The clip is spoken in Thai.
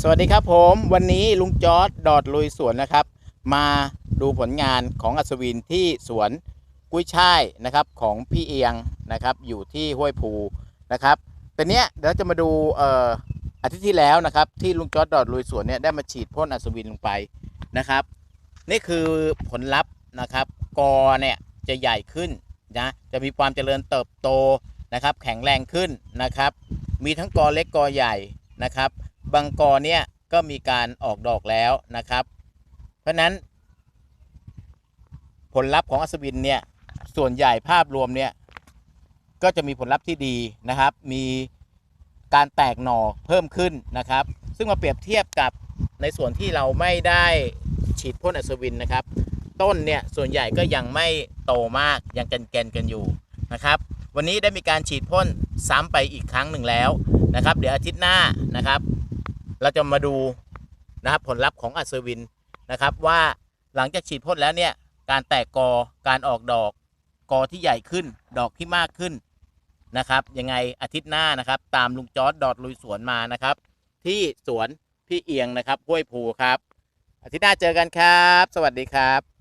สวัสดีครับผมวันนี้ลุงจอร์ดดอดลุยสวนนะครับ มาดูผลงานของอัศวินที่สวนกุ้ยช่ายนะครับของพี่เอียงนะครับอยู่ที่ห้วยภูนะครับต่เนี้ยเดี๋ยวจะมาดูเอ่ออาทิตย์ที่แล้วนะครับ ที่ลุงจอร์ดดอดลุยสวนเนี่ยได้มาฉีดพ่นอัศวินลงไปนะครับ นี่คือผลลัพธ์นะครับกอเนี่ยจะใหญ่ขึ้นนะจะมีความเจริญเติบโตนะครับ แข็งแรงขึ้นนะครับ มีทั้งกอเล็กกอใหญ่นะครับ บางกอเนี่ยก็มีการออกดอกแล้วนะครับ เพราะฉะนั้น ผลลัพธ์ของอัศวินเนี่ยส่วนใหญ่ภาพรวมเนี่ยก็จะมีผลลัพธ์ที่ดีนะครับ มีการแตกหน่อเพิ่มขึ้นนะครับ ซึ่งมาเปรียบเทียบกับในส่วนที่เราไม่ได้ฉีดพ่นอัศวินนะครับ ต้นเนี่ยส่วนใหญ่ก็ยังไม่โตมากยังแกนๆกันอยู่นะครับ วันนี้ได้มีการฉีดพ่นซ้ำไปอีกครั้งหนึ่งแล้วนะครับ เดี๋ยวอาทิตย์หน้านะครับ เราจะมาดูนะครับผลลัพธ์ของอัศวินนะครับ ว่าหลังจากฉีดพ่นแล้วเนี่ยการแตกกอการออกดอกกอที่ใหญ่ขึ้น ดอกที่มากขึ้นนะครับยังไงอาทิตย์หน้านะครับ ตามลุงจอร์ดดอดลุยสวนมานะครับ ที่สวนพี่เอียงนะครับห้วยภูครับ อาทิตย์หน้าเจอกันครับ สวัสดีครับ